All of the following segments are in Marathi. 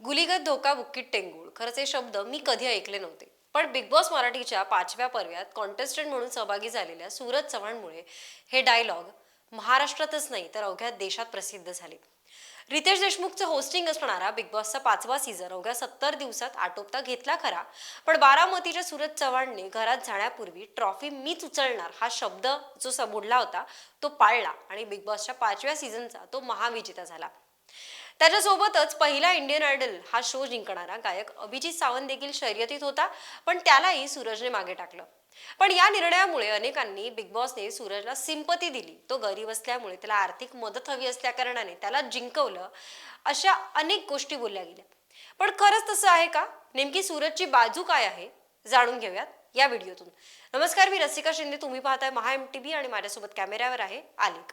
गुलीगत धोका बुक्कीट टेंगूळ. खरंच हे शब्द मी कधी ऐकले नव्हते. पण बिग बॉस मराठीच्या पाचव्या पर्व्यात कॉन्टेस्टंट म्हणून सहभागी झालेल्या सूरज चव्हाणमुळे हे डायलॉग महाराष्ट्रातच नाही तर अवघ्या देशात प्रसिद्ध झाले. रितेश देशमुखचं होस्टिंग असणारा बिग बॉसचा पाचवा सीझन अवघ्या सत्तर दिवसात आटोपता घेतला खरा. पण बारामतीच्या सूरज चव्हाणने घरात जाण्यापूर्वी ट्रॉफी मीच उचलणार हा शब्द जो सबोडला होता तो पाळला. आणि बिग बॉसच्या पाचव्या सीझनचा तो महाविजेता झाला. त्याच्यासोबतच पहिला इंडियन आयडल हा शो जिंकणारा गायक अभिजित सावंत देखील शर्यतीत होता पण त्यालाही सूरजने मागे टाकलं. पण या निर्णयामुळे अनेकांनी बिग बॉसने सूरजला सिंपती दिली. तो गरीब असल्यामुळे त्याला आर्थिक मदत हवी असल्या कारणाने त्याला जिंकवलं अशा अनेक गोष्टी बोलल्या गेल्या. पण खरंच तसं आहे का? नेमकी सूरजची बाजू काय आहे? जाणून घेऊयात या व्हिडिओतून. नमस्कार मी रसिका शिंदे. तुम्ही पाहताय महा एम टी व्ही आणि माझ्यासोबत कॅमेऱ्यावर आहे आलिक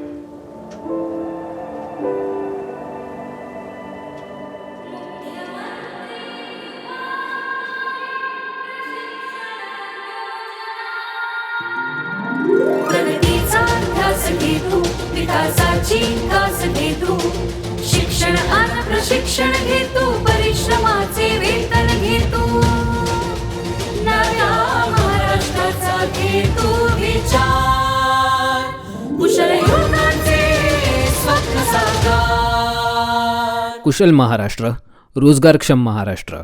कुशल महाराष्ट्र रोजगारक्षम महाराष्ट्र.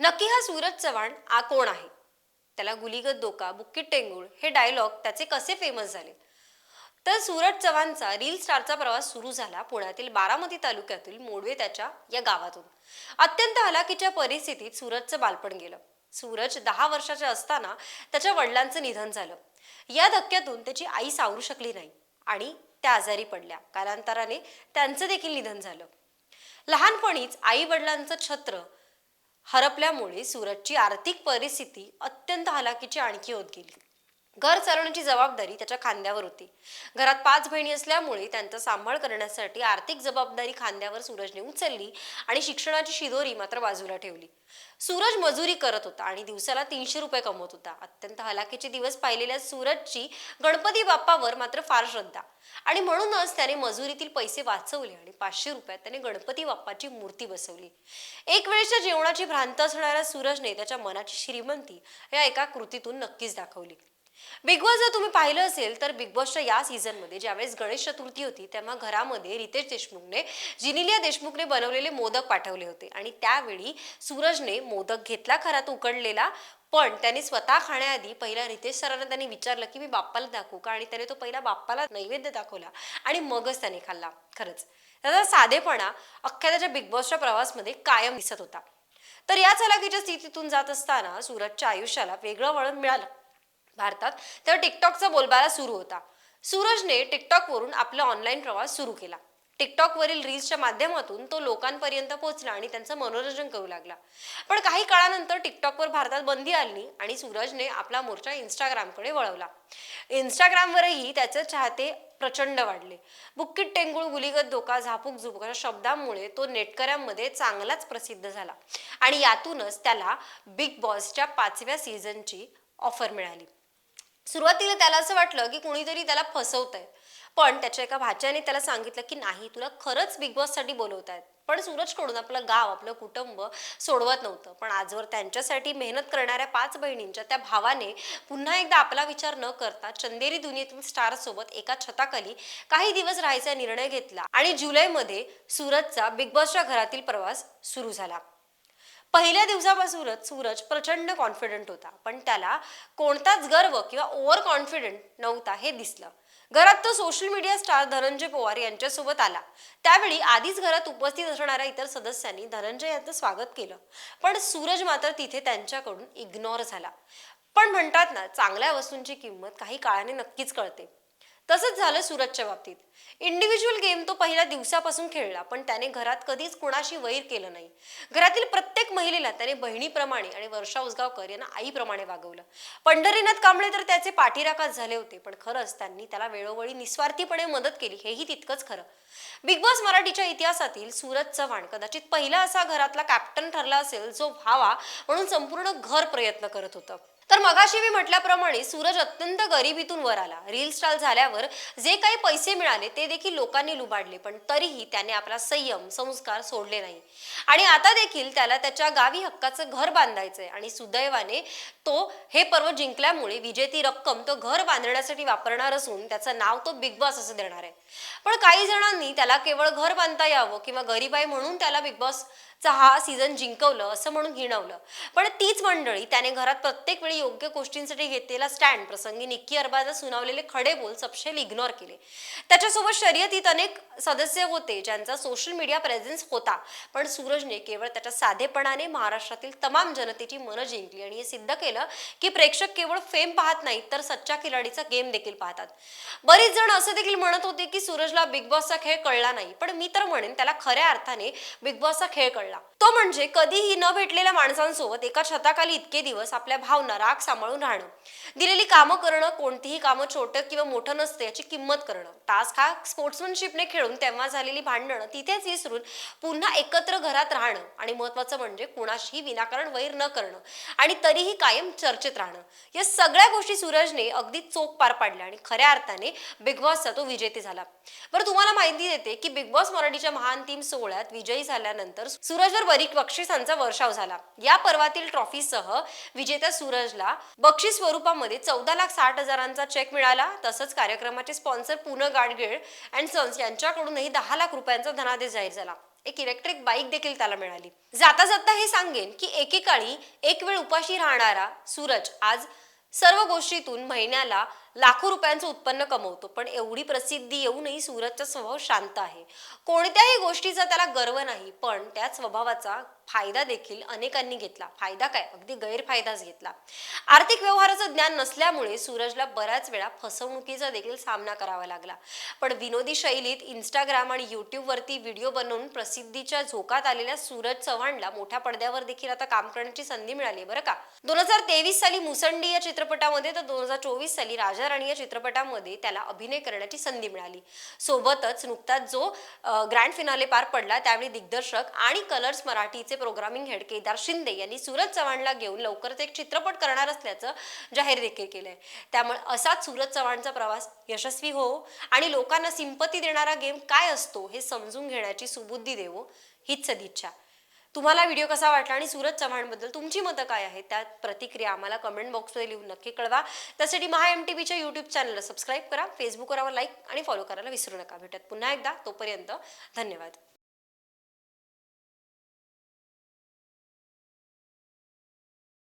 नक्की हा सूरज चव्हाण आ कोण आहे? त्याला गुलीगत डोका बुक्कीट टेंगूळ हे डायलॉग त्याचे कसे फेमस झाले? तर सूरज चव्हाणचा रील स्टारचा प्रवास सुरू झाला पुण्यातील बारामती तालुक्यातील मोडवे त्याच्या या गावातून. अत्यंत हलाखीच्या परिस्थितीत सूरजचं बालपण गेलं. सूरज दहा वर्षाचे असताना त्याच्या वडिलांचं निधन झालं. या धक्क्यातून त्याची आई सावरू शकली नाही आणि त्या आजारी पडल्या. कालांतराने त्यांचं देखील निधन झालं. लहानपणीच आई वडिलांचं छत्र हरपल्यामुळे सूरजची आर्थिक परिस्थिती अत्यंत हलाखीची आणखी होत गेली. घर चालवण्याची जबाबदारी त्याच्या खांद्यावर होती. घरात पाच बहिणी असल्यामुळे त्यांचा सांभाळ करण्यासाठी आर्थिक जबाबदारी खांद्यावर सूरजने उचलली आणि शिक्षणाची शिदोरी मात्र बाजूला ठेवली. सूरज मजुरी करत होता आणि दिवसाला तीनशे रुपये कमवत होता. अत्यंत हलाखीचे दिवस पाहिलेल्या सूरजची गणपती बाप्पावर मात्र फार श्रद्धा. आणि म्हणूनच त्याने मजुरीतील पैसे वाचवले आणि पाचशे रुपयात त्याने गणपती बाप्पाची मूर्ती बसवली. एक वेळेच्या जेवणाची भ्रांत असणाऱ्या सूरजने त्याच्या मनाची श्रीमंती या एका कृतीतून नक्कीच दाखवली. बिग बॉस जर तुम्ही पाहिलं असेल तर बिग बॉसच्या या सीझनमध्ये ज्यावेळेस गणेश चतुर्थी होती तेव्हा घरामध्ये रितेश देशमुखने जिनिलिया देशमुखने बनवलेले मोदक पाठवले होते. आणि त्यावेळी सूरजने मोदक घेतला खरा तो उकडलेला पण त्याने स्वतः खाण्याआधी पहिला रितेश सरांना त्यांनी विचारलं की मी बाप्पाला दाखवू का? आणि त्याने तो पहिला बाप्पाला नैवेद्य दाखवला आणि मगच त्याने खाल्ला. खरंच. त्याचा साधेपणा अख्ख्या त्याच्या बिग बॉसच्या प्रवासमध्ये कायम दिसत होता. तर या चलाकीच्या स्थितीतून जात असताना सूरजच्या आयुष्याला वेगळं वळण मिळालं. भारतात तर टिकटॉकचा बोलबाला सुरू होता. सूरजने टिकटॉकवरून आपला ऑनलाईन प्रवास सुरू केला. टिकटॉकवरील रील्सच्या माध्यमातून तो लोकांपर्यंत पोहोचला आणि त्यांचं मनोरंजन करू लागला. पण काही काळानंतर टिकटॉकवर भारतात बंदी आली आणि सूरजने आपला मोर्चा इंस्टाग्रामकडे वळवला. इंस्टाग्रामवरही त्याचे चाहते प्रचंड वाढले. बुक्कीट टेंगुळ गुलीगत धोका झापूक झुपूक अशा शब्दांमुळे तो नेटकऱ्यांमध्ये चांगलाच प्रसिद्ध झाला. आणि यातूनच त्याला बिग बॉसच्या पाचव्या सीझनची ऑफर मिळाली. सुरुवातीला त्याला असं वाटलं की कुणीतरी त्याला फसवत आहे पण त्याच्या एका भाच्याने त्याला सांगितलं की नाही तुला खरंच बिग बॉससाठी बोलवत आहेत पण सूरजकडून आपलं गाव आपलं कुटुंब सोडवत नव्हतं. पण आजवर त्यांच्यासाठी मेहनत करणाऱ्या पाच बहिणींच्या त्या भावाने पुन्हा एकदा आपला विचार न करता चंदेरी दुनियेतील स्टार सोबत एका छताखाली काही दिवस राहायचा निर्णय घेतला आणि जुलैमध्ये सूरजचा बिग बॉसच्या घरातील प्रवास सुरू झाला. पहिल्या दिवसापासूनच सूरज प्रचंड कॉन्फिडंट होता. पण त्याला कोणताच गर्व किंवा ओव्हर कॉन्फिडंट नव्हता हे दिसलं. घरात तो social media star Dhananjay Pawar यांच्यासोबत आला. त्यावेळी आधीच घरात उपस्थित असणाऱ्या इतर सदस्यांनी धनंजय यांचं स्वागत केलं. पण सूरज मात्र तिथे त्यांच्याकडून इग्नोर झाला. पण म्हणतात ना चांगल्या वस्तूंची किंमत काही काळाने नक्कीच कळते. तसंच झालं सूरजच्या बाबतीत. इंडिव्हिज्युअल गेम तो पहिल्या दिवसापासून खेळला पण त्याने घरात कधीच कुणाशी वैर केलं नाही. घरातील प्रत्येक महिलेला त्याने बहिणीप्रमाणे आणि वर्षा उसगावकर यांना आईप्रमाणे वागवलं. पंढरीनाथ कांबळे तर त्याचे पाठीराखात झाले होते पण खरंच त्यांनी त्याला वेळोवेळी निस्वार्थीपणे मदत केली हेही तितकंच खरं. बिग बॉस मराठीच्या इतिहासातील सूरज चव्हाण कदाचित पहिला असा घरातला कॅप्टन ठरला असेल जो व्हावा म्हणून संपूर्ण घर प्रयत्न करत होतं. तर मगाशी मी म्हटल्याप्रमाणे सूरज अत्यंत गरिबीतून वर आला. रील स्टार झाल्यावर जे काही पैसे मिळाले ते देखील लोकांनी लुबाडले पण तरीही त्याने आपला संयम संस्कार सोडले नाही. आणि आता देखील त्याला त्याच्या गावी हक्काचं घर बांधायचंय आणि सुदैवाने तो हे पर्व जिंकल्यामुळे विजेती रक्कम तो घर बांधण्यासाठी वापरणार असून त्याचं नाव तो बिग बॉस असं देणार आहे. पण काही जणांनी त्याला केवळ घर बांधता यावं किंवा गरीब आहे म्हणून त्याला बिग बॉस हा सीझन जिंकवलं असं म्हणून हिणवलं. पण तीच मंडळी त्याने घरात प्रत्येक वेळी योग्य गोष्टींसाठी घेतलेला स्टँड प्रसंगी निक्की अरबाजला सुनावलेले खडे बोल सपशेल इग्नोर केले. त्याच्यासोबत शर्यतीत अनेक सदस्य होते ज्यांचा सोशल मीडिया प्रेझेन्स होता. पण सूरजने केवळ त्याच्या साधेपणाने महाराष्ट्रातील तमाम जनतेची मनं जिंकली आणि हे सिद्ध केलं की प्रेक्षक केवळ फेम पाहत नाहीत तर सच्चा खिलाडीचा गेम देखील पाहतात. बरीच जण असं देखील म्हणत होते की सूरजला बिग बॉसचा खेळ कळला नाही. पण मी तर म्हणेन त्याला खऱ्या अर्थाने बिग बॉसचा खेळ कळला तो म्हणजे कधीही न भेटलेल्या माणसांसोबत एका छताखाली इतके दिवस आपल्या भावना राग सांभाळून राहणं. दिलेली कामं करणं कोणतीही कामं छोटं किंवा मोठं नसते याची किंमत करणं. तास हा स्पोर्ट्समनशिपने खेळून तेव्हा झालेली भांडणं तिथेच विसरून पुन्हा एकत्र घरात राहणं आणि महत्वाचं म्हणजे कुणाशीही विनाकारण वैर न करणं आणि तरीही कायम चर्चेत राहणं. या सगळ्या गोष्टी सूरजने अगदी चोख पार पाडल्या आणि खऱ्या अर्थाने बिग बॉसचा तो विजेते झाला. बरं तुम्हाला माहिती देते की बिग बॉस मराठीच्या महान टीम सोहळ्यात विजयी झाल्यानंतर सूरजवर बरीच बक्षिसांचा वर्षाव झाला. या पर्वातील ट्रॉफीसह विजेत्या सूरजला बक्षीस स्वरूपामध्ये चौदा लाख साठ हजारांचा चेक मिळाला. तसंच कार्यक्रमाचे sponsor Pune Gadgil and sons यांच्याकडूनही दहा लाख रुपयांचा धनादेश जाहीर झाला. एक इलेक्ट्रिक बाईक देखील त्याला मिळाली. जाता जाता हे सांगेन की एकेकाळी एक वेळ उपाशी राहणारा सूरज आज सर्व गोष्टीतून महिन्याला लाखो रुपयांचं उत्पन्न कमवतो. पण एवढी प्रसिद्धी येऊनही सूरजचा स्वभाव शांत आहे. कोणत्याही गोष्टीचा त्याला गर्व नाही पण त्या स्वभावाचा फायदा देखील अनेकांनी घेतला. फायदा काय? अगदी गैरफायदाच घेतला. आर्थिक व्यवहाराचं ज्ञान नसल्यामुळे सूरजला बऱ्याच वेळा फसवणुकीचा देखील सामना करावा लागला. पण विनोदी शैलीत इंस्टाग्राम आणि युट्यूबवरती व्हिडिओ बनवून प्रसिद्धीच्या झोकात आलेल्या सूरज चव्हाणला मोठ्या पडद्यावर देखील आता काम करण्याची संधी मिळाली. बरं का? दोन हजार तेवीस साली मुसंडी या चित्रपटामध्ये तर दोन हजार चोवीस साली राजा राणी या चित्रपटामध्ये त्याला अभिनय करण्याची संधी मिळाली. सोबतच नुकताच जो ग्रँड फिनाले पार पडला त्यावेळी दिग्दर्शक आणि कलर्स मराठीचे प्रोग्रामिंग हेड केदार शिंदे यांनी सूरज चव्हाणला घेऊन लवकरच एक चित्रपट करणार असल्याचं जाहीर देखील केलंय. त्यामुळे असाच सूरज चव्हाणचा प्रवास यशस्वी हो आणि लोकांना सिंपती देणारा गेम काय असतो हे समजून घेण्याची सुबुद्धी देवो हीच सदिच्छा. तुम्हाला व्हिडिओ कसा वाटला आणि सूरज चव्हाणबद्दल तुमची मतं काय आहेत? त्यात प्रतिक्रिया आम्हाला कमेंट बॉक्समध्ये लिहून नक्की कळवा. त्यासाठी महा एम टी व्हीच्या यूट्यूब चॅनलला सबस्क्राईब करा फेसबुकवर लाईक आणि फॉलो करायला विसरू नका. भेटत पुन्हा एकदा. तोपर्यंत धन्यवाद.